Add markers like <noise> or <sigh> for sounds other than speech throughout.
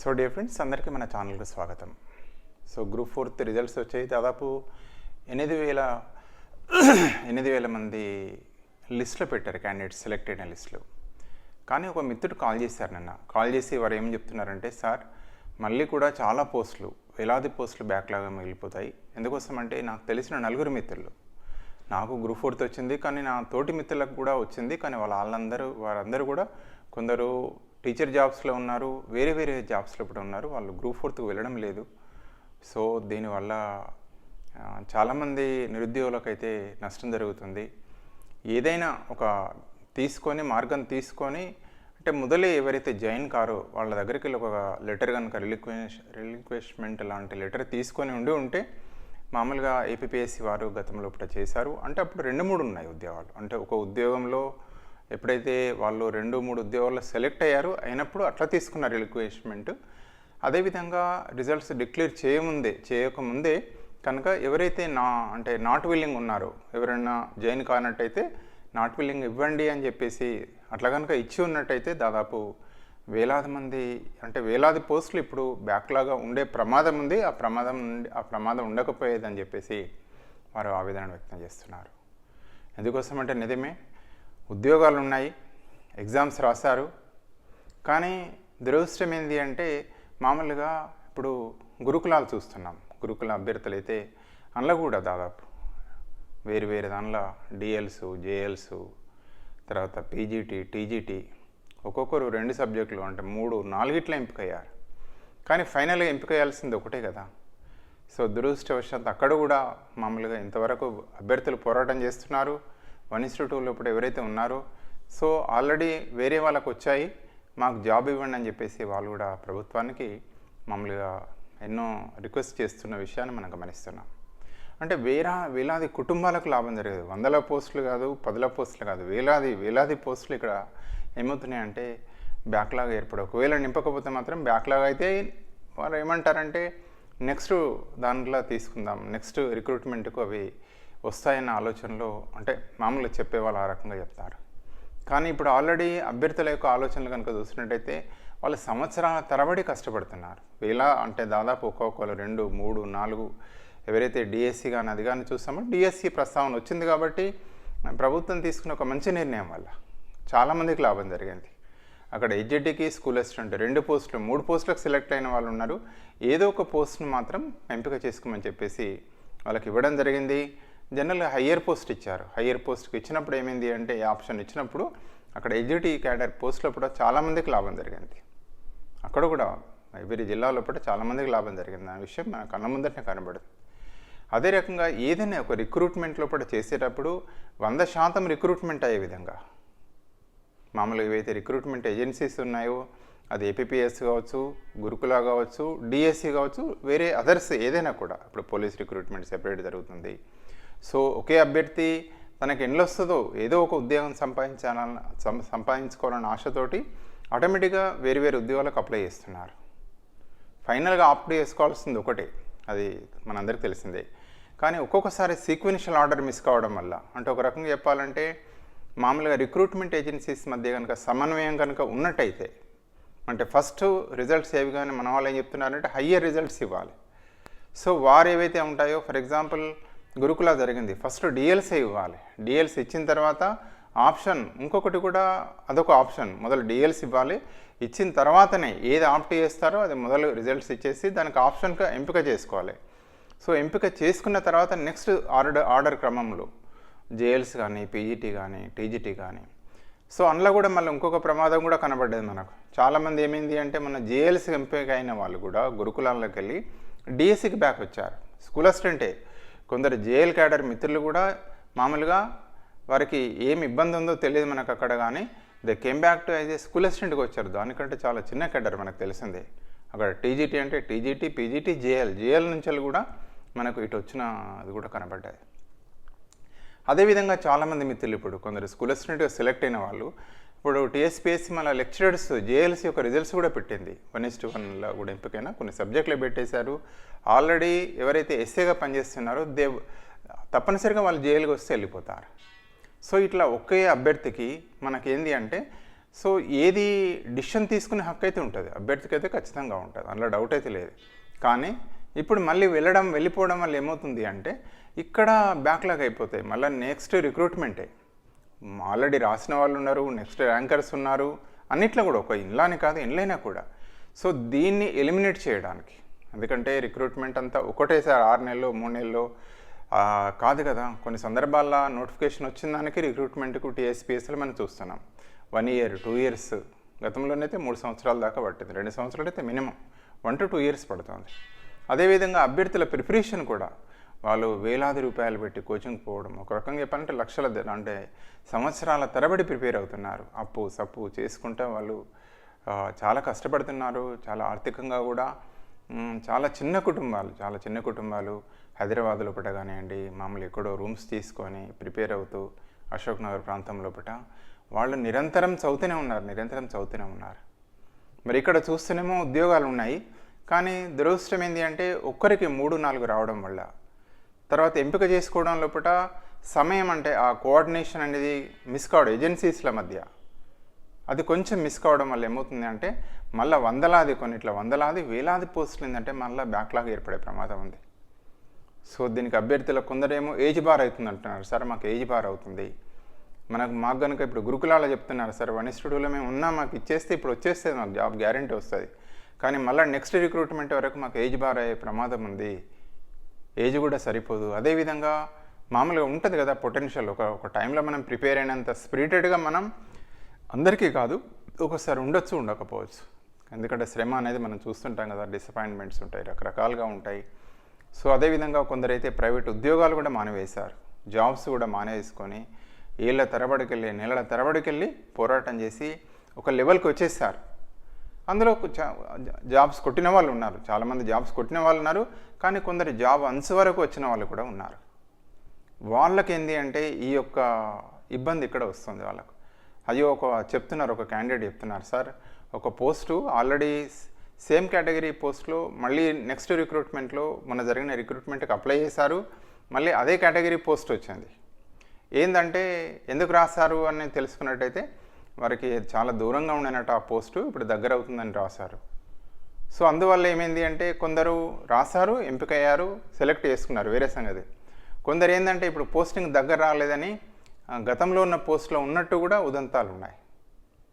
So dear friends అందరికీ మన ఛానల్కి స్వాగతం. సో గ్రూప్ ఫోర్త్ రిజల్ట్స్ వచ్చాయి. దాదాపు ఎనిమిది వేల <clears throat> ఎనిమిది వేల మంది లిస్టులో పెట్టారు క్యాండిడేట్స్ సెలెక్ట్ అయిన లిస్టులో. కానీ ఒక మిత్రుడు కాల్ చేశారు నిన్న. కాల్ చేసి వారు ఏం చెప్తున్నారంటే సార్ మళ్ళీ కూడా చాలా పోస్టులు వేలాది పోస్టులు బ్యాక్లాగా మిగిలిపోతాయి. ఎందుకోసం అంటే నాకు తెలిసిన నలుగురు మిత్రులు. నాకు గ్రూప్ ఫోర్త్ వచ్చింది కానీ నా తోటి మిత్రులకు కూడా వచ్చింది. కానీ వాళ్ళ వాళ్ళందరూ వారందరూ కూడా కొందరు టీచర్ జాబ్స్లో ఉన్నారు వేరే వేరే జాబ్స్లో కూడా ఉన్నారు. వాళ్ళు గ్రూప్ ఫోర్త్కి వెళ్ళడం లేదు. సో దీనివల్ల చాలామంది నిరుద్యోగులకైతే నష్టం జరుగుతుంది. ఏదైనా ఒక తీసుకొని మార్గం తీసుకొని అంటే మొదలే ఎవరైతే జాయిన్ కారో వాళ్ళ దగ్గరికి వెళ్ళి ఒక లెటర్ కనుక రిలిక్వెష్ రిలిక్వెష్మెంట్ లాంటి లెటర్ తీసుకొని ఉండి ఉంటే మామూలుగా ఏపీఎస్సి వారు గతంలో ఇప్పుడు చేశారు. అంటే అప్పుడు రెండు మూడు ఉన్నాయి ఉద్యోగాలు. అంటే ఒక ఉద్యోగంలో ఎప్పుడైతే వాళ్ళు రెండు మూడు ఉద్యోగాల్లో సెలెక్ట్ అయ్యారు అయినప్పుడు అట్లా తీసుకున్నారు రిక్వెస్ట్మెంట్ అదేవిధంగా రిజల్ట్స్ డిక్లేర్ చేయముందే చేయకముందే కనుక ఎవరైతే నా అంటే నాట్ విల్లింగ్ ఉన్నారో ఎవరైనా జాయిన్ కానట్టయితే నాట్ విల్లింగ్ ఇవ్వండి అని చెప్పేసి అట్లా కనుక ఇచ్చి ఉన్నట్టయితే దాదాపు వేలాది మంది అంటే వేలాది పోస్టులు ఇప్పుడు బ్యాక్లాగా ఉండే ప్రమాదం ఉంది. ఆ ప్రమాదం నుండి ఆ ప్రమాదం ఉండకపోయేదని చెప్పేసి వారు ఆవేదన వ్యక్తం చేస్తున్నారు. ఎందుకోసం అంటే నిజమే ఉద్యోగాలు ఉన్నాయి ఎగ్జామ్స్ రాశారు. కానీ దురదృష్టం ఏంటి అంటే మామూలుగా ఇప్పుడు గురుకులాలు చూస్తున్నాం. గురుకుల అభ్యర్థులు అయితే అందులో కూడా దాదాపు వేరు వేరు దానిలో డిఎల్స్ జేఎల్స్ తర్వాత పీజీటీ టీజీటీ ఒక్కొక్కరు రెండు సబ్జెక్టులు అంటే మూడు నాలుగిట్ల ఎంపికయ్యారు. కానీ ఫైనల్గా ఎంపికయ్యాల్సింది ఒకటే కదా. సో దురదృష్టవశాత్తు అక్కడ కూడా మామూలుగా ఇంతవరకు అభ్యర్థులు పోరాటం చేస్తున్నారు. వన్ ఇన్స్టిట్యూట్లో ఇప్పుడు ఎవరైతే ఉన్నారో సో ఆల్రెడీ వేరే వాళ్ళకు వచ్చాయి మాకు జాబ్ ఇవ్వండి అని చెప్పేసి వాళ్ళు కూడా ప్రభుత్వానికి మామూలుగా ఎన్నో రిక్వెస్ట్ చేస్తున్న విషయాన్ని మనం గమనిస్తున్నాం. అంటే వేరా వేలాది కుటుంబాలకు లాభం జరిగేది. వందల పోస్టులు కాదు పదుల పోస్టులు కాదు వేలాది వేలాది పోస్టులు ఇక్కడ ఏమవుతున్నాయంటే బ్యాక్లాగ్ ఏర్పడ ఒకవేళ నింపకపోతే మాత్రం బ్యాక్లాగ్ అయితే వారు ఏమంటారంటే నెక్స్ట్ దాంట్లో తీసుకుందాం నెక్స్ట్ రిక్రూట్మెంట్కు అవి వస్తాయన్న ఆలోచనలో అంటే మామూలుగా చెప్పేవాళ్ళు ఆ రకంగా చెప్తారు. కానీ ఇప్పుడు ఆల్రెడీ అభ్యర్థుల యొక్క ఆలోచనలు కనుక చూసినట్టయితే వాళ్ళు సంవత్సరాల తరబడి కష్టపడుతున్నారు. వేల అంటే దాదాపు ఒక్కొక్కరు రెండు మూడు నాలుగు ఎవరైతే డిఎస్సి కానీ అది కానీ చూస్తామో డిఎస్సి ప్రస్తావన వచ్చింది కాబట్టి ప్రభుత్వం తీసుకున్న ఒక మంచి నిర్ణయం వల్ల చాలామందికి లాభం జరిగింది. అక్కడ హెచ్జిటికి స్కూల్ అసిస్టెంట్ రెండు పోస్టులు మూడు పోస్టులకు సెలెక్ట్ అయిన వాళ్ళు ఉన్నారు. ఏదో ఒక పోస్ట్ను మాత్రం ఎంపిక చేసుకోమని చెప్పేసి వాళ్ళకి ఇవ్వడం జరిగింది. జనరల్గా హయ్యర్ పోస్ట్ ఇచ్చారు. హయ్యర్ పోస్ట్కి ఇచ్చినప్పుడు ఏమైంది అంటే ఈ ఆప్షన్ ఇచ్చినప్పుడు అక్కడ ఎగ్జిక్యూటివ్ క్యాడర్ పోస్టులో కూడా చాలామందికి లాభం జరిగింది. అక్కడ కూడా ఎవరి జిల్లాలో కూడా చాలామందికి లాభం జరిగింది. ఆ విషయం మన కన్న ముందరనే కనబడుతుంది. అదే రకంగా ఏదైనా ఒక రిక్రూట్మెంట్లో కూడా చేసేటప్పుడు వంద శాతం రిక్రూట్మెంట్ అయ్యే విధంగా. మామూలుగా ఏవైతే రిక్రూట్మెంట్ ఏజెన్సీస్ ఉన్నాయో అది ఏపీఎస్ కావచ్చు గురుకుల కావచ్చు డిఎస్సి కావచ్చు వేరే అదర్స్ ఏదైనా కూడా. ఇప్పుడు పోలీస్ రిక్రూట్మెంట్ సెపరేట్ జరుగుతుంది. సో ఒకే అభ్యర్థి తనకి ఎండ్లు వస్తుందో ఏదో ఒక ఉద్యోగం సంపాదించాలన్న సం- సంపాదించుకోవాలన్న ఆశతోటి ఆటోమేటిక్గా వేరు వేరు ఉద్యోగాలకు అప్లై చేస్తున్నారు. ఫైనల్గా ఆప్ట్ చేసుకోవాల్సింది ఒకటే అది మనందరికీ తెలిసిందే. కానీ ఒక్కొక్కసారి సీక్వెన్షియల్ ఆర్డర్ మిస్ కావడం వల్ల అంటే ఒక రకంగా చెప్పాలంటే మామూలుగా రిక్రూట్మెంట్ ఏజెన్సీస్ మధ్య కనుక సమన్వయం కనుక ఉన్నట్టయితే అంటే ఫస్ట్ రిజల్ట్స్ ఏవి కానీ మన వాళ్ళు ఏం చెప్తున్నారంటే హయ్యర్ రిజల్ట్స్ ఇవ్వాలి. సో వారు ఏవైతే ఉంటాయో ఫర్ ఎగ్జాంపుల్ గురుకుల జరిగింది. ఫస్ట్ డిఎల్సీ ఇవ్వాలి. డిఎల్సీ ఇచ్చిన తర్వాత ఆప్షన్ ఇంకొకటి కూడా అదొక ఆప్షన్. మొదలు డిఎల్సీ ఇవ్వాలి. ఇచ్చిన తర్వాతనే ఏది ఆప్ట్ చేస్తారో అది మొదలు రిజల్ట్స్ ఇచ్చేసి దానికి ఆప్షన్గా ఎంపిక చేసుకోవాలి. సో ఎంపిక చేసుకున్న తర్వాత నెక్స్ట్ ఆర్డర్ ఆర్డర్ క్రమంలో జేఎల్స్ కానీ పీజీటీ కానీ టీజీటీ కానీ. సో అందులో కూడా మళ్ళీ ఇంకొక ప్రమాదం కూడా కనబడ్డది మనకు. చాలామంది ఏమైంది అంటే మన జేఎల్స్ ఎంపిక అయిన వాళ్ళు కూడా గురుకులాల్లోకి వెళ్ళి డిఎస్సికి బ్యాక్ వచ్చారు. స్కూల్ అసిస్టెంటే. కొందరు జేఎల్ క్యాడర్ మిత్రులు కూడా మామూలుగా వారికి ఏం ఇబ్బంది ఉందో తెలియదు మనకు అక్కడ కానీ they came back to as a school అసిస్టెంట్గా వచ్చారు. దానికంటే చాలా చిన్న క్యాడర్ మనకు తెలిసిందే. అక్కడ టీజీటీ అంటే టీజీటీ పీజీటీ జేఎల్. జేఎల్ నుంచి కూడా మనకు ఇటు వచ్చిన అది కూడా కనబడ్డాయి. అదేవిధంగా చాలామంది మిత్రులు ఇప్పుడు కొందరు స్కూల్ అసిస్టెంట్గా సెలెక్ట్ అయిన వాళ్ళు ఇప్పుడు టీఎస్పీఎస్సీ మన లెక్చరర్స్ జేఎల్సీ యొక్క రిజల్ట్స్ కూడా పెట్టింది. వన్ ఇస్ టు వన్లో కూడా ఎంపికైనా కొన్ని సబ్జెక్టులు పెట్టేశారు. ఆల్రెడీ ఎవరైతే ఎస్ఏగా పనిచేస్తున్నారో దే తప్పనిసరిగా వాళ్ళు జేఎల్కి వస్తే వెళ్ళిపోతారు. సో ఇట్లా ఒకే అభ్యర్థికి మనకేంది అంటే సో ఏది డిసిషన్ తీసుకునే హక్కు అయితే ఉంటుంది. అభ్యర్థికి అయితే ఖచ్చితంగా ఉంటుంది. అందులో డౌట్ అయితే లేదు. కానీ ఇప్పుడు మళ్ళీ వెళ్ళడం వెళ్ళిపోవడం వల్ల ఏమవుతుంది అంటే ఇక్కడ బ్యాక్లాగ్ అయిపోతాయి. మళ్ళీ నెక్స్ట్ రిక్రూట్మెంటే ఆల్రెడీ రాసిన వాళ్ళు ఉన్నారు నెక్స్ట్ ర్యాంకర్స్ ఉన్నారు అన్నిట్లో కూడా ఒక ఇన్లాని కాదు ఇన్లైనా కూడా. సో దీన్ని ఎలిమినేట్ చేయడానికి ఎందుకంటే రిక్రూట్మెంట్ అంతా ఒకటేసారి ఆరు నెలలు మూడు నెలలు కాదు కదా. కొన్ని సందర్భాల్లో నోటిఫికేషన్ వచ్చిన దానికి రిక్రూట్మెంట్కు టీఎస్పీఎస్లు మనం చూస్తున్నాం. వన్ ఇయర్ టూ ఇయర్స్ గతంలోనైతే మూడు సంవత్సరాల దాకా పట్టింది. రెండు సంవత్సరాలు అయితే minimum one to two years పడుతుంది. అదేవిధంగా అభ్యర్థుల ప్రిపరేషన్ కూడా వాళ్ళు వేలాది రూపాయలు పెట్టి కోచింగ్ పోవడం. ఒక రకంగా చెప్పాలంటే లక్షల అంటే సంవత్సరాల తరబడి ప్రిపేర్ అవుతున్నారు. అప్పు సప్పు చేసుకుంటే వాళ్ళు చాలా కష్టపడుతున్నారు. చాలా ఆర్థికంగా కూడా చాలా చిన్న కుటుంబాలు చాలా చిన్న కుటుంబాలు హైదరాబాద్ లోపల కానివ్వండి మామూలు ఎక్కడో రూమ్స్ తీసుకొని ప్రిపేర్ అవుతూ అశోక్ నగర్ ప్రాంతం లోపల వాళ్ళు నిరంతరం చదువుతూనే ఉన్నారు నిరంతరం చదువుతూనే ఉన్నారు. మరి ఇక్కడ చూస్తేనేమో ఉద్యోగాలు ఉన్నాయి. కానీ దురదృష్టం ఏంటి అంటే ఒక్కరికి మూడు నాలుగు రావడం వల్ల తర్వాత ఎంపిక చేసుకోవడం లోపల సమయం అంటే ఆ కోఆర్డినేషన్ అనేది మిస్ కావడం ఏజెన్సీస్ల మధ్య. అది కొంచెం మిస్ కావడం వల్ల ఏమవుతుంది అంటే మళ్ళీ వందలాది కొన్నిట్ల వందలాది వేలాది పోస్టులు ఏంటంటే మళ్ళీ బ్యాక్లాగ్ ఏర్పడే ప్రమాదం ఉంది. సో దీనికి అభ్యర్థుల కొందరేమో ఏజ్ బార్ అవుతుంది అంటున్నారు సార్ మాకు ఏజ్ బార్ అవుతుంది. మనకు మాకు కనుక ఇప్పుడు గురుకులాల చెప్తున్నారు. సార్ వన్ ఇన్స్టిట్యూట్లో మేము ఉన్నా మాకు ఇచ్చేస్తే ఇప్పుడు వచ్చేస్తే మాకు జాబ్ గ్యారంటీ వస్తుంది. కానీ మళ్ళీ నెక్స్ట్ రిక్రూట్మెంట్ వరకు మాకు ఏజ్ బార్ అయ్యే ప్రమాదం ఉంది. ఏజ్ కూడా సరిపోదు. అదేవిధంగా మామూలుగా ఉంటుంది కదా పొటెన్షియల్ ఒక ఒక టైంలో మనం ప్రిపేర్ అయినంత స్పిరిటెడ్గా మనం అందరికీ కాదు ఒకసారి ఉండొచ్చు ఉండకపోవచ్చు. ఎందుకంటే శ్రమ అనేది మనం చూస్తుంటాం కదా డిసప్పాయింట్మెంట్స్ ఉంటాయి రకరకాలుగా ఉంటాయి. సో అదేవిధంగా కొందరైతే ప్రైవేట్ ఉద్యోగాలు కూడా మానేవేశారు. జాబ్స్ కూడా మానేసుకొని ఏళ్ళ తరబడికెళ్ళి నెలల తరబడికెళ్ళి పోరాటం చేసి ఒక లెవెల్కి వచ్చేసారు. అందులో జాబ్స్ కొట్టిన వాళ్ళు ఉన్నారు. చాలామంది జాబ్స్ కొట్టిన వాళ్ళు ఉన్నారు కానీ కొందరు జాబ్ అన్స్ వరకు వచ్చిన వాళ్ళు కూడా ఉన్నారు. వాళ్ళకి ఏంటి అంటే ఈ యొక్క ఇబ్బంది ఇక్కడ వస్తుంది వాళ్ళకు. అయ్యో ఒక చెప్తున్నారు ఒక క్యాండిడేట్ చెప్తున్నారు సార్ ఒక పోస్టు ఆల్రెడీ సేమ్ కేటగిరీ పోస్ట్లో మళ్ళీ నెక్స్ట్ రిక్రూట్మెంట్లో మొన్న జరిగిన రిక్రూట్మెంట్కి అప్లై చేశారు మళ్ళీ అదే కేటగిరీ పోస్ట్ వచ్చింది. ఏంటంటే ఎందుకు రాశారు? అని తెలుసుకున్నట్టయితే వారికి చాలా దూరంగా ఉండేనట ఆ పోస్టు ఇప్పుడు దగ్గర అవుతుందని రాశారు. సో అందువల్ల ఏమైంది అంటే కొందరు రాశారు ఎంపికయ్యారు సెలెక్ట్ చేసుకున్నారు వేరే సంగతి. కొందరు ఏంటంటే ఇప్పుడు పోస్టింగ్ దగ్గర రాలేదని గతంలో ఉన్న పోస్ట్లో ఉన్నట్టు కూడా ఉదంతాలు ఉన్నాయి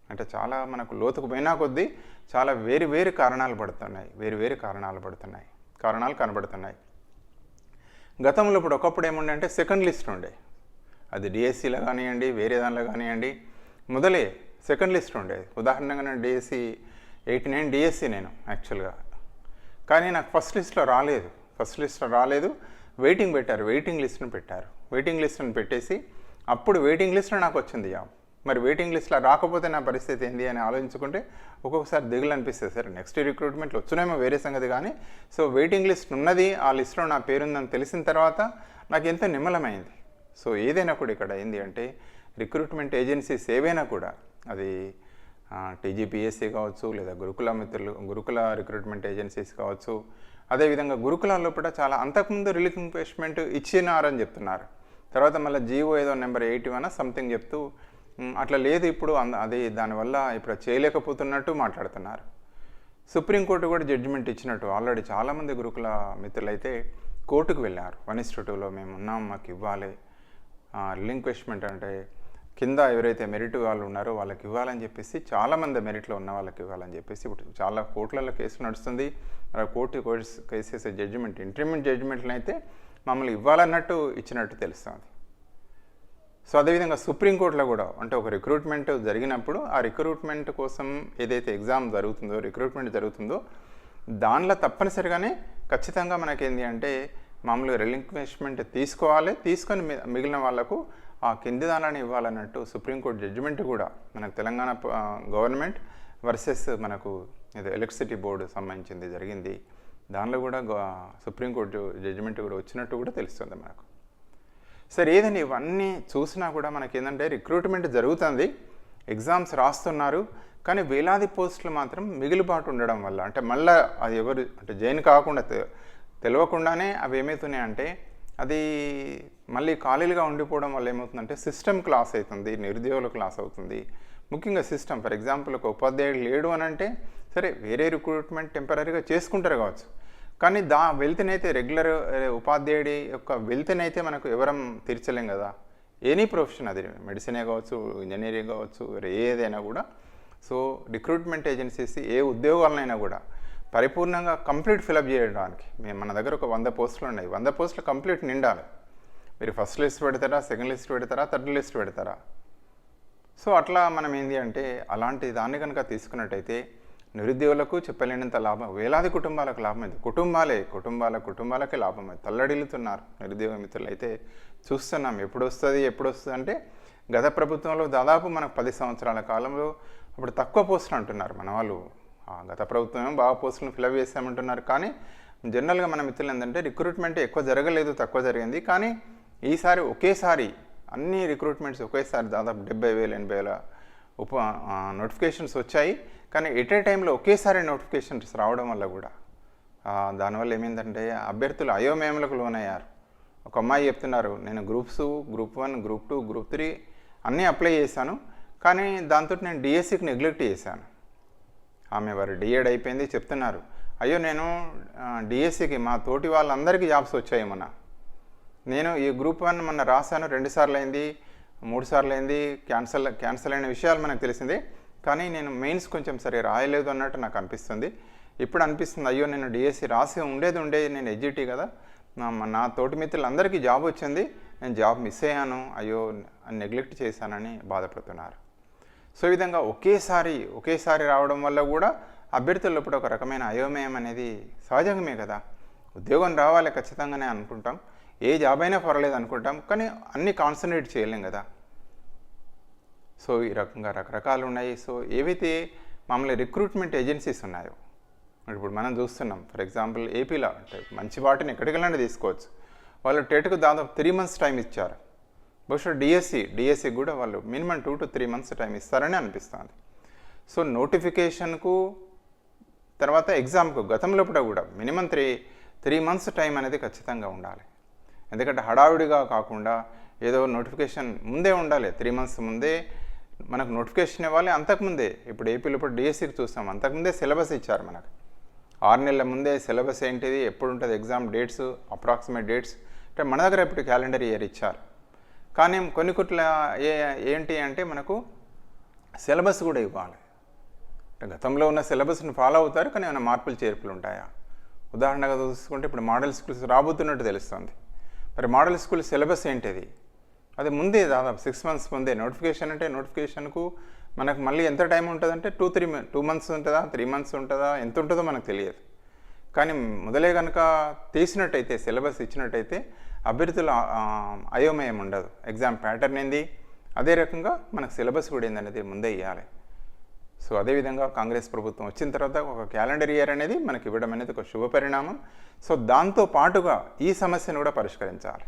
అంటే చాలా మనకు లోతుకు పోయినా కొద్దీ చాలా వేరు వేరు కారణాలు పడుతున్నాయి. వేరు వేరు కారణాలు పడుతున్నాయి. కారణాలు కనబడుతున్నాయి. గతంలో ఇప్పుడు ఒకప్పుడు ఏముండే అంటే సెకండ్ లిస్ట్ ఉండే. అది డిఎస్సిలో కానివ్వండి వేరే దానిలో కానివ్వండి మొదలే సెకండ్ లిస్ట్ ఉండేది ఉదాహరణగా నేను డిఎస్సి ఎయిటీ నైన్ డిఎస్సి నేను యాక్చువల్గా కానీ నాకు ఫస్ట్ లిస్ట్లో రాలేదు. ఫస్ట్ లిస్ట్లో రాలేదు. వెయిటింగ్ పెట్టారు. వెయిటింగ్ లిస్ట్ని పెట్టారు. వెయిటింగ్ లిస్ట్ని పెట్టేసి అప్పుడు వెయిటింగ్ లిస్ట్లో నాకు వచ్చింది జాబ్ మరి వెయిటింగ్ లిస్ట్లో రాకపోతే నా పరిస్థితి ఏంది అని ఆలోచించుకుంటే ఒక్కొక్కసారి దిగులు అనిపిస్తుంది. సరే నెక్స్ట్ రిక్రూట్మెంట్లు వచ్చినేమో వేరే సంగతి కానీ సో వెయిటింగ్ లిస్ట్ ఉన్నది ఆ లిస్ట్లో నా పేరుందని తెలిసిన తర్వాత నాకు ఎంతో నిమ్మలమైంది. సో ఏదైనా కూడా ఇక్కడ ఏంది అంటే రిక్రూట్మెంట్ ఏజెన్సీస్ ఏవైనా కూడా అది టీజీపీఎస్సీ కావచ్చు లేదా గురుకుల మిత్రులు గురుకుల రిక్రూట్మెంట్ ఏజెన్సీస్ కావచ్చు అదేవిధంగా గురుకులాల్లో కూడా చాలా అంతకుముందు రిలింక్వెస్ట్మెంట్ ఇచ్చినారని చెప్తున్నారు. తర్వాత మళ్ళీ జీవో ఏదో నెంబర్ ఎయిటీ వన్ సంథింగ్ చెప్తూ అట్లా లేదు ఇప్పుడు అంద- అది దానివల్ల ఇప్పుడు చేయలేకపోతున్నట్టు మాట్లాడుతున్నారు. సుప్రీంకోర్టు కూడా జడ్జిమెంట్ ఇచ్చినట్టు ఆల్రెడీ చాలామంది గురుకుల మిత్రులైతే కోర్టుకు వెళ్ళారు. వన్ టూలో మేము ఉన్నాం మాకు ఇవ్వాలి. రిలింక్వెస్ట్మెంట్ అంటే కింద ఎవరైతే మెరిట్ వాళ్ళు ఉన్నారో వాళ్ళకి ఇవ్వాలని చెప్పేసి చాలామంది మెరిట్లో ఉన్న వాళ్ళకి ఇవ్వాలని చెప్పేసి ఇప్పుడు చాలా కోట్లలో కేసు నడుస్తుంది. మరి court course cases judgement intermediate జడ్జిమెంట్లు అయితే మమ్మల్ని ఇవ్వాలన్నట్టు ఇచ్చినట్టు తెలుస్తుంది. సో అదేవిధంగా సుప్రీంకోర్టులో కూడా అంటే ఒక రిక్రూట్మెంట్ జరిగినప్పుడు ఆ రిక్రూట్మెంట్ కోసం ఏదైతే ఎగ్జామ్ జరుగుతుందో రిక్రూట్మెంట్ జరుగుతుందో దానిలో తప్పనిసరిగానే ఖచ్చితంగా మనకేంది అంటే మామూలుగా రిలింక్వెస్ట్మెంట్ తీసుకోవాలి. తీసుకొని మిగిలిన వాళ్ళకు ఆ కింది దానాన్ని ఇవ్వాలన్నట్టు సుప్రీంకోర్టు జడ్జిమెంట్ కూడా మనకు తెలంగాణ గవర్నమెంట్ వర్సెస్ మనకు ఏదో ఎలక్ట్రిసిటీ బోర్డు సంబంధించింది జరిగింది. దానిలో కూడా సుప్రీంకోర్టు జడ్జిమెంట్ కూడా వచ్చినట్టు కూడా తెలుస్తుంది మనకు. సరే ఏదండి ఇవన్నీ చూసినా కూడా మనకి ఏంటంటే రిక్రూట్మెంట్ జరుగుతుంది. ఎగ్జామ్స్ రాస్తున్నారు. కానీ వేలాది పోస్టులు మాత్రం మిగులుబాటు ఉండడం వల్ల అంటే మళ్ళీ అది ఎవరు అంటే జైన్ కాకుండా తె- తెలియకుండానే అవి ఏమవుతున్నాయంటే అది మళ్ళీ ఖాళీలుగా ఉండిపోవడం వల్ల ఏమవుతుందంటే సిస్టమ్ క్లాస్ అవుతుంది నిరుద్యోగుల క్లాస్ అవుతుంది. ముఖ్యంగా సిస్టమ్ ఫర్ ఎగ్జాంపుల్ ఒక ఉపాధ్యాయుడు లేడు అని అంటే సరే వేరే రిక్రూట్మెంట్ టెంపరీగా చేసుకుంటారు కావచ్చు. కానీ దా వెల్త్నైతే రెగ్యులర్ ఉపాధ్యాయుడి యొక్క వెల్త్నైతే మనకు ఎవరం తీర్చలేం కదా. ఎనీ ప్రొఫెషన్ అది మెడిసినే కావచ్చు ఇంజనీరింగ్ కావచ్చు ఏదైనా కూడా. సో రిక్రూట్మెంట్ ఏజెన్సీస్ ఏ ఉద్యోగాలనైనా కూడా పరిపూర్ణంగా కంప్లీట్ ఫిలప్ చేయడానికి. మేము మన దగ్గర ఒక వంద పోస్టులు ఉన్నాయి. వంద పోస్టులు కంప్లీట్ నిండాలి. మీరు ఫస్ట్ లిస్ట్ పెడతారా? సెకండ్ లిస్ట్ పెడతారా? థర్డ్ లిస్ట్ పెడతారా? సో అట్లా మనం ఏంటి అంటే అలాంటి దాన్ని కనుక తీసుకున్నట్టయితే నిరుద్యోగులకు చెప్పలేనంత లాభం వేలాది కుటుంబాలకు లాభం అయింది కుటుంబాలే కుటుంబాల కుటుంబాలకే లాభం అయింది తల్లడిల్లుతున్నారు నిరుద్యోగ మిత్రులు. అయితే చూస్తున్నాం ఎప్పుడు వస్తుంది ఎప్పుడు వస్తుంది అంటే గత ప్రభుత్వంలో దాదాపు మనకు పది సంవత్సరాల కాలంలో అప్పుడు తక్కువ పోస్టులు అంటున్నారు మన వాళ్ళు. గత ప్రభుత్వం ఏమో బాగా పోస్టులను ఫిలప్ చేసామంటున్నారు కానీ జనరల్గా మన మిత్రులు ఏంటంటే రిక్రూట్మెంట్ ఎక్కువ జరగలేదు తక్కువ జరిగింది. కానీ ఈసారి ఒకేసారి అన్ని రిక్రూట్మెంట్స్ ఒకేసారి దాదాపు డెబ్బై వేలు ఎనభై వేల ఉప నోటిఫికేషన్స్ వచ్చాయి. కానీ ఎట్ ఏ టైంలో ఒకేసారి నోటిఫికేషన్స్ రావడం వల్ల కూడా దానివల్ల ఏమైందంటే అభ్యర్థులు అయోమయములకు లోనయ్యారు. ఒక అమ్మాయి చెప్తున్నారు నేను groups group one group two group three అన్నీ అప్లై చేశాను. కానీ దాంతో నేను డిఎస్సికి నెగ్లెక్ట్ చేశాను. ఆమె వారు డిఎడ్ అయిపోయింది చెప్తున్నారు. అయ్యో నేను డిఎస్సికి మా తోటి వాళ్ళందరికీ జాబ్స్ వచ్చాయి మొన్న. నేను ఈ గ్రూప్ వన్ మొన్న రాశాను రెండుసార్లు అయింది మూడుసార్లు అయింది క్యాన్సల్ క్యాన్సల్ అయిన విషయాలు మనకు తెలిసింది. కానీ నేను మెయిన్స్ కొంచెం సరే రాయలేదు అన్నట్టు నాకు అనిపిస్తుంది. ఇప్పుడు అనిపిస్తుంది అయ్యో నేను డిఎస్సి రాసి ఉండేది ఉండేది నేను ఎడ్జిటీ కదా. నా నా తోటి మిత్రులందరికీ జాబ్ వచ్చింది నేను జాబ్ మిస్ అయ్యాను అయ్యో నెగ్లెక్ట్ చేశానని బాధపడుతున్నారు. సో ఈ విధంగా ఒకేసారి ఒకేసారి రావడం వల్ల కూడా అభ్యర్థుల ఇప్పుడు ఒక రకమైన అయోమయం అనేది సహజంగమే కదా. ఉద్యోగం రావాలి ఖచ్చితంగానే అనుకుంటాం. ఏ జాబ్ అయినా పర్వాలేదు అనుకుంటాం. కానీ అన్ని కాన్సన్ట్రేట్ చేయలేం కదా. సో ఈ రకంగా రకరకాలు ఉన్నాయి. సో ఏవైతే మామూలు రిక్రూట్మెంట్ ఏజెన్సీస్ ఉన్నాయో ఇప్పుడు మనం చూస్తున్నాం. ఫర్ ఎగ్జాంపుల్ ఏపీలో అంటే మంచి వాటిని ఎక్కడికెళ్ళండి తీసుకోవచ్చు. వాళ్ళు టెట్కు దాదాపు త్రీ మంత్స్ టైం ఇచ్చారు. బహుశా డిఎస్సి డిఎస్సి కూడా వాళ్ళు minimum two to three months time ఇస్తారని అనిపిస్తుంది. సో నోటిఫికేషన్కు తర్వాత ఎగ్జామ్కు గతంలో కూడా minimum three three months time అనేది ఖచ్చితంగా ఉండాలి. ఎందుకంటే హడావిడిగా కాకుండా ఏదో నోటిఫికేషన్ ముందే ఉండాలి. త్రీ మంత్స్ ముందే మనకు నోటిఫికేషన్ ఇవ్వాలి. అంతకుముందే ఇప్పుడు ఏపీలో ఇప్పుడు డిఎస్సికి చూస్తాం. అంతకుముందే సిలబస్ ఇచ్చారు మనకు. ఆరు నెలల ముందే సిలబస్ ఏంటిది ఎప్పుడు ఉంటుంది ఎగ్జామ్ డేట్స్ అప్రాక్సిమేట్ డేట్స్ అంటే మన దగ్గర ఇప్పుడు క్యాలెండర్ ఇయర్ ఇచ్చారు. కానీ కొన్ని కుట్ల ఏ ఏంటి అంటే మనకు సిలబస్ కూడా ఇవ్వాలి. గతంలో ఉన్న సిలబస్ని ఫాలో అవుతారు కానీ ఏమైనా మార్పులు చేర్పులు ఉంటాయా? ఉదాహరణగా చూసుకుంటే ఇప్పుడు మోడల్ స్కూల్స్ రాబోతున్నట్టు తెలుస్తుంది. మరి మోడల్ స్కూల్ సిలబస్ ఏంటిది? అది ముందే దాదాపు సిక్స్ మంత్స్ ముందే నోటిఫికేషన్ అంటే నోటిఫికేషన్కు మనకు మళ్ళీ ఎంత టైం ఉంటుందంటే టూ త్రీ టూ మంత్స్ ఉంటుందా త్రీ మంత్స్ ఉంటుందా ఎంత ఉంటుందో మనకు తెలియదు. కానీ మొదలే కనుక తీసినట్టయితే సిలబస్ ఇచ్చినట్టయితే అభ్యర్థుల అయోమయం ఉండదు. ఎగ్జామ్ ప్యాటర్న్ ఏంది? అదే రకంగా మనకు సిలబస్ కూడా ఏందనేది ముందే ఇవ్వాలి సో అదేవిధంగా కాంగ్రెస్ ప్రభుత్వం వచ్చిన తర్వాత ఒక క్యాలెండర్ ఇయర్ అనేది మనకి ఇవ్వడం అనేది ఒక శుభ పరిణామం. సో దాంతో పాటుగా ఈ సమస్యను కూడా పరిష్కరించాలి.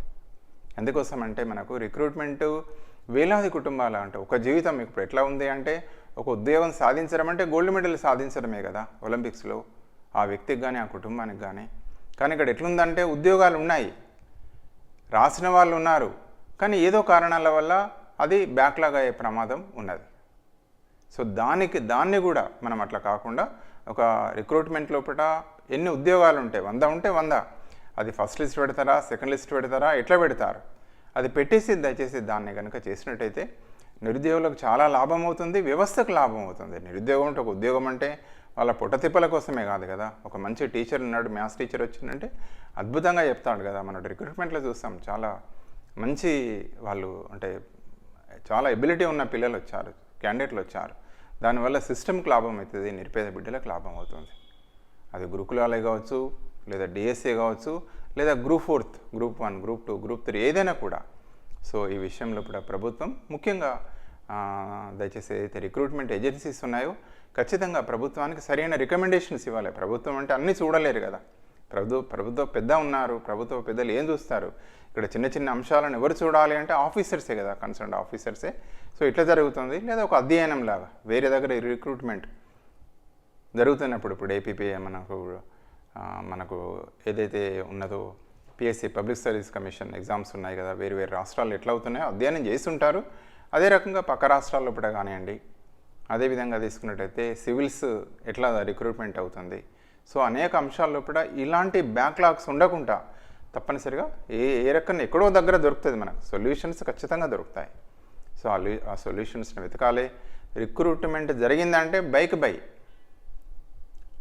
ఎందుకోసం అంటే మనకు రిక్రూట్మెంట్ వేలాది కుటుంబాల అంటే ఒక జీవితం ఇప్పుడు ఎట్లా ఉంది అంటే ఒక ఉద్యోగం సాధించడం అంటే గోల్డ్ మెడల్ సాధించడమే కదా ఒలింపిక్స్లో ఆ వ్యక్తికి కానీ ఆ కుటుంబానికి కానీ కానీ ఇక్కడ ఎట్లుందంటే ఉద్యోగాలు ఉన్నాయి. రాసిన వాళ్ళు ఉన్నారు కానీ ఏదో కారణాల వల్ల అది బ్యాక్లాగ్ అయ్యే ప్రమాదం ఉన్నది. సో దానికి దాన్ని కూడా మనం అట్లా కాకుండా ఒక రిక్రూట్మెంట్ లోపల ఎన్ని ఉద్యోగాలు ఉంటాయి వంద ఉంటే వంద. అది ఫస్ట్ లిస్ట్ పెడతారా సెకండ్ లిస్ట్ పెడతారా ఎట్లా పెడతారు? అది పెట్టేసి దయచేసి దాన్ని కనుక చేసినట్టయితే నిరుద్యోగులకు చాలా లాభం అవుతుంది వ్యవస్థకు లాభం అవుతుంది. నిరుద్యోగం అంటే ఒక ఉద్యోగం అంటే వాళ్ళ పుట్టతిప్పల కోసమే కాదు కదా. ఒక మంచి టీచర్ ఉన్నాడు మ్యాథ్స్ టీచర్ వచ్చిందంటే అద్భుతంగా చెప్తాడు కదా. మనం రిక్రూట్మెంట్లో చూస్తాం చాలా మంచి వాళ్ళు అంటే చాలా ఎబిలిటీ ఉన్న పిల్లలు వచ్చారు క్యాండిడేట్లు వచ్చారు. దానివల్ల సిస్టమ్కి లాభం అవుతుంది నిరుపేద బిడ్డలకు లాభం అవుతుంది. అది గురుకులాలే కావచ్చు లేదా డిఎస్ఏ కావచ్చు లేదా group fourth group one group two group three ఏదైనా కూడా. సో ఈ విషయంలో కూడా ప్రభుత్వం ముఖ్యంగా దయచేసి ఏదైతే రిక్రూట్మెంట్ ఏజెన్సీస్ ఉన్నాయో ఖచ్చితంగా ప్రభుత్వానికి సరైన రికమెండేషన్స్ ఇవ్వాలి. ప్రభుత్వం అంటే అన్నీ చూడలేరు కదా. ప్రభు ప్రభుత్వ పెద్ద ఉన్నారు ప్రభుత్వ పెద్దలు ఏం చూస్తారు? ఇక్కడ చిన్న చిన్న అంశాలను ఎవరు చూడాలి అంటే ఆఫీసర్సే కదా కన్సర్న్ ఆఫీసర్సే. సో ఇట్లా జరుగుతుంది. లేదా ఒక అధ్యయనం లాగా వేరే దగ్గర రిక్రూట్మెంట్ జరుగుతున్నప్పుడు ఇప్పుడు ఏపీపీ మనకు మనకు ఏదైతే ఉన్నదో PSC public service commission exams ఉన్నాయి కదా వేరు వేరు రాష్ట్రాలు ఎట్లా అవుతున్నాయో అధ్యయనం చేస్తుంటారు. అదే రకంగా పక్క రాష్ట్రాల్లో కూడా కానివ్వండి అదేవిధంగా తీసుకున్నట్టయితే సివిల్స్ ఎట్లా రిక్రూట్మెంట్ అవుతుంది? సో అనేక అంశాల్లో కూడా ఇలాంటి బ్యాక్లాగ్స్ ఉండకుండా తప్పనిసరిగా ఏ ఏ రకం ఎక్కడో దగ్గర దొరుకుతుంది మనకు. సొల్యూషన్స్ ఖచ్చితంగా దొరుకుతాయి. సో ఆ సొల్యూషన్స్ని వెతకాలి. రిక్రూట్మెంట్ జరిగిందంటే బైక్ బై.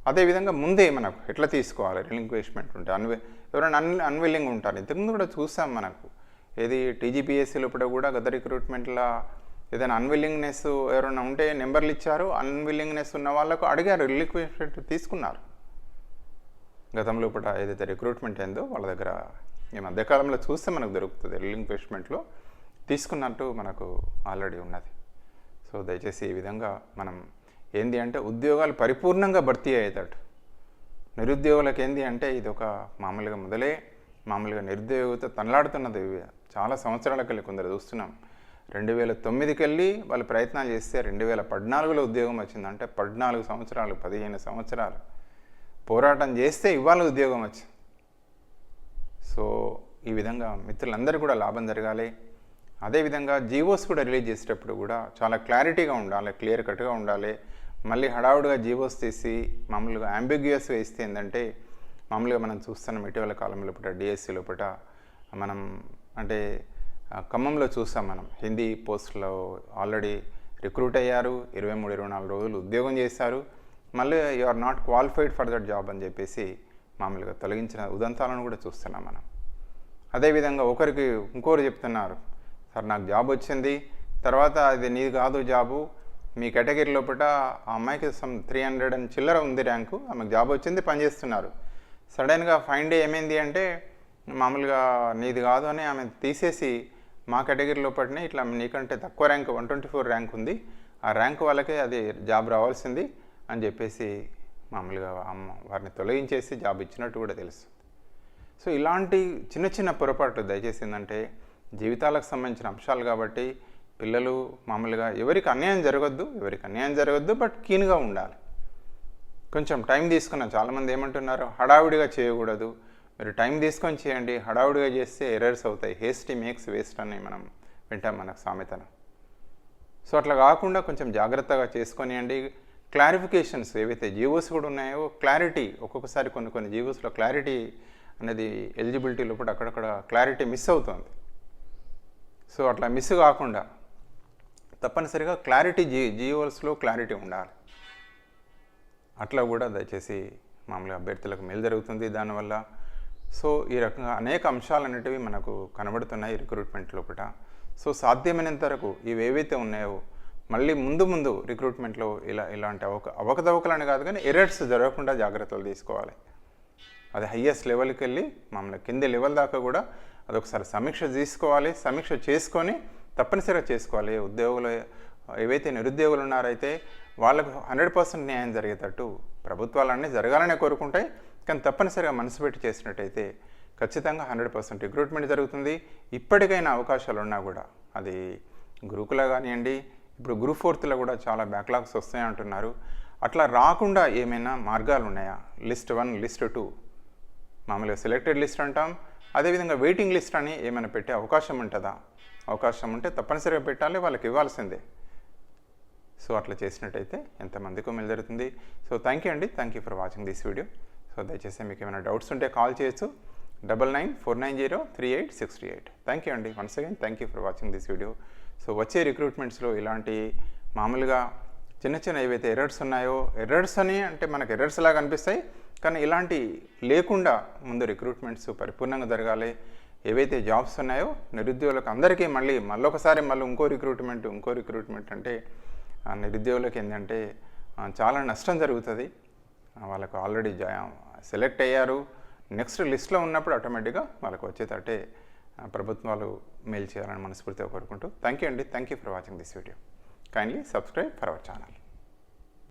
అదేవిధంగా ముందే మనకు ఎట్లా తీసుకోవాలి? రిలింక్వేష్మెంట్ ఉంటే అన్వి ఎవరైనా అన్ అన్విల్లింగ్ ఉంటారు. ఇంతకుముందు కూడా చూసాం మనకు. ఏది టీజీపీఎస్సీ లోపల కూడా గత రిక్రూట్మెంట్లో ఏదైనా అన్విల్లింగ్నెస్ ఎవరైనా ఉంటే నెంబర్లు ఇచ్చారు అన్విల్లింగ్నెస్ ఉన్న వాళ్ళకు అడిగారు రిలింక్వేష్మెంట్ తీసుకున్నారు. గతంలో ఇప్పుడు ఏదైతే రిక్రూట్మెంట్ అయిందో వాళ్ళ దగ్గర ఈ మధ్యకాలంలో చూస్తే మనకు దొరుకుతుంది. రిలింక్వేష్మెంట్లో తీసుకున్నట్టు మనకు ఆల్రెడీ ఉన్నది. సో దయచేసి ఈ విధంగా మనం ఏంది అంటే ఉద్యోగాలు పరిపూర్ణంగా భర్తీ అయ్యేటట్టు. నిరుద్యోగులకు ఏంది అంటే ఇది ఒక మామూలుగా మొదలే మామూలుగా నిరుద్యోగిత తనలాడుతున్నది చాలా సంవత్సరాల వెళ్ళి కొందరు చూస్తున్నాం. రెండు వేల తొమ్మిదికి వెళ్ళి వాళ్ళు ప్రయత్నాలు చేస్తే రెండు వేల పద్నాలుగులో ఉద్యోగం వచ్చిందంటే పద్నాలుగు సంవత్సరాలు పదిహేను సంవత్సరాలు పోరాటం చేస్తే ఇవాళ ఉద్యోగం వచ్చింది. సో ఈ విధంగా మిత్రులందరూ కూడా లాభం జరగాలి. అదేవిధంగా జీవోస్ కూడా రిలీజ్ చేసేటప్పుడు కూడా చాలా క్లారిటీగా ఉండాలి క్లియర్ కట్గా ఉండాలి. మళ్ళీ హడావుడిగా జీవోస్ తీసి మామూలుగా అంబిగ్యూస్ వేస్తే ఏంటంటే మామూలుగా మనం చూస్తున్నాం ఇటీవల కాలంలో పూట డిఎస్సి లోపల మనం అంటే ఖమ్మంలో చూస్తాం మనం. హిందీ పోస్ట్లో ఆల్రెడీ రిక్రూట్ అయ్యారు. ఇరవై మూడు ఇరవై నాలుగు రోజులు ఉద్యోగం చేశారు. మళ్ళీ you are not qualified for that job అని చెప్పేసి మామూలుగా తొలగించిన ఉదంతాలను కూడా చూస్తున్నాం మనం. అదేవిధంగా ఒకరికి ఇంకోరు చెప్తున్నారు సార్ నాకు జాబ్ వచ్చింది. తర్వాత అది నీది కాదు జాబు. మీ కేటగిరీ లోపల ఆ అమ్మాయికి సమ్ త్రీ హండ్రెడ్ అని చిల్లర ఉంది ర్యాంకు. ఆమెకు జాబ్ వచ్చింది పనిచేస్తున్నారు సడన్గా ఫైన్ డే ఏమైంది అంటే మామూలుగా నీది కాదు అని ఆమె తీసేసి మా కేటగిరీలో లోపలనే ఇట్లా నీకంటే తక్కువ rank one twenty four rank ఉంది. ఆ ర్యాంక్ వాళ్ళకే అది జాబ్ రావాల్సింది అని చెప్పేసి మామూలుగా అమ్మ వారిని తొలగించేసి జాబ్ ఇచ్చినట్టు కూడా తెలుస్తుంది సో ఇలాంటి చిన్న చిన్న పొరపాట్లు దయచేసి ఏంటంటే జీవితాలకు సంబంధించిన అంశాలు కాబట్టి పిల్లలు మామూలుగా ఎవరికి అన్యాయం జరగద్దు ఎవరికి అన్యాయం జరగద్దు బట్ కీన్గా ఉండాలి. కొంచెం టైం తీసుకున్నాం చాలామంది ఏమంటున్నారు? హడావిడిగా చేయకూడదు. మీరు టైం తీసుకొని చేయండి. హడావుడిగా చేస్తే ఎర్రర్స్ అవుతాయి. హేస్టీ మేక్స్ వేస్ట్ అని మనం వింటాం మనకు సామెతను. సో అట్లా కాకుండా కొంచెం జాగ్రత్తగా చేసుకొనియండి. క్లారిఫికేషన్స్ ఏవైతే జీవోస్ కూడా ఉన్నాయో క్లారిటీ ఒక్కొక్కసారి కొన్ని కొన్ని జీవోస్లో క్లారిటీ అనేది ఎలిజిబిలిటీ లోపల అక్కడక్కడ క్లారిటీ మిస్ అవుతుంది. సో అట్లా మిస్ కాకుండా తప్పనిసరిగా క్లారిటీ జీ జీవోస్లో క్లారిటీ ఉండాలి. అట్లా కూడా దయచేసి మామూలుగా అభ్యర్థులకు మేలు జరుగుతుంది. దానివల్ల సో ఈ రకంగా అనేక అంశాలు అనేటివి మనకు కనబడుతున్నాయి రిక్రూట్మెంట్ లోపల సో సాధ్యమైనంత వరకు ఇవి ఏవైతే ఉన్నాయో మళ్ళీ ముందు ముందు రిక్రూట్మెంట్లో ఇలా ఇలాంటి అవక అవకతవకలని కాదు కానీ ఎర్రర్స్ జరగకుండా జాగ్రత్తలు తీసుకోవాలి. అది హయ్యెస్ట్ లెవెల్కి వెళ్ళి మమ్మల్ని కింది లెవెల్ దాకా కూడా అదొకసారి సమీక్ష తీసుకోవాలి. సమీక్ష చేసుకొని తప్పనిసరిగా చేసుకోవాలి. ఉద్యోగులు ఏవైతే నిరుద్యోగులు ఉన్నారైతే వాళ్ళకు హండ్రెడ్ పర్సెంట్ న్యాయం జరిగేటట్టు ప్రభుత్వాలన్నీ జరగాలనే కోరుకుంటాయి. కానీ తప్పనిసరిగా మనసు పెట్టి చేసినట్టయితే ఖచ్చితంగా హండ్రెడ్ పర్సెంట్ రిక్రూట్మెంట్ జరుగుతుంది. ఇప్పటికైనా అవకాశాలు ఉన్నా కూడా అది గురుకుల కానివ్వండి ఇప్పుడు గ్రూప్ ఫోర్త్లో కూడా చాలా బ్యాక్లాగ్స్ వస్తాయి అంటున్నారు. అట్లా రాకుండా ఏమైనా మార్గాలు ఉన్నాయా? List one list two. మామూలుగా సెలెక్టెడ్ లిస్ట్ అంటాం. అదేవిధంగా వెయిటింగ్ లిస్ట్ అని ఏమైనా పెట్టే అవకాశం ఉంటుందా? అవకాశం ఉంటే తప్పనిసరిగా పెట్టాలి వాళ్ళకి ఇవ్వాల్సిందే. సో అట్లా చేసినట్టయితే ఎంతమందికో మేలు జరుగుతుంది. సో థ్యాంక్ యూ అండి. Thank you for watching this video so దయచేసి మీకు ఏమైనా డౌట్స్ ఉంటే కాల్ చేయొచ్చు double nine four nine zero three eight six three eight. Thank you అండి. Once again thank you for watching this video so వచ్చే రిక్రూట్మెంట్స్లో ఇలాంటి మామూలుగా చిన్న చిన్న ఏవైతే ఎర్రర్స్ ఉన్నాయో ఎర్రర్స్ అని అంటే మనకు ఎర్రర్స్ లాగా అనిపిస్తాయి కానీ ఇలాంటి లేకుండా ముందు రిక్రూట్మెంట్స్ పరిపూర్ణంగా జరగాలి. ఏవైతే జాబ్స్ ఉన్నాయో నిరుద్యోగులకు అందరికీ మళ్ళీ మళ్ళొకసారి మళ్ళీ ఇంకో రిక్రూట్మెంట్ ఇంకో రిక్రూట్మెంట్ అంటే ఆ నిరుద్యోగులకు ఏంటంటే చాలా నష్టం జరుగుతుంది. వాళ్ళకు ఆల్రెడీ జా సెలెక్ట్ అయ్యారు. నెక్స్ట్ లిస్ట్లో ఉన్నప్పుడు ఆటోమేటిక్గా వాళ్ళకి వచ్చేటట్టే ప్రభుత్వాలు మెయిల్ చేయాలని మనస్ఫూర్తిగా కోరుకుంటూ థ్యాంక్ యూ అండి. Thank you for watching this video. Kindly subscribe for our channel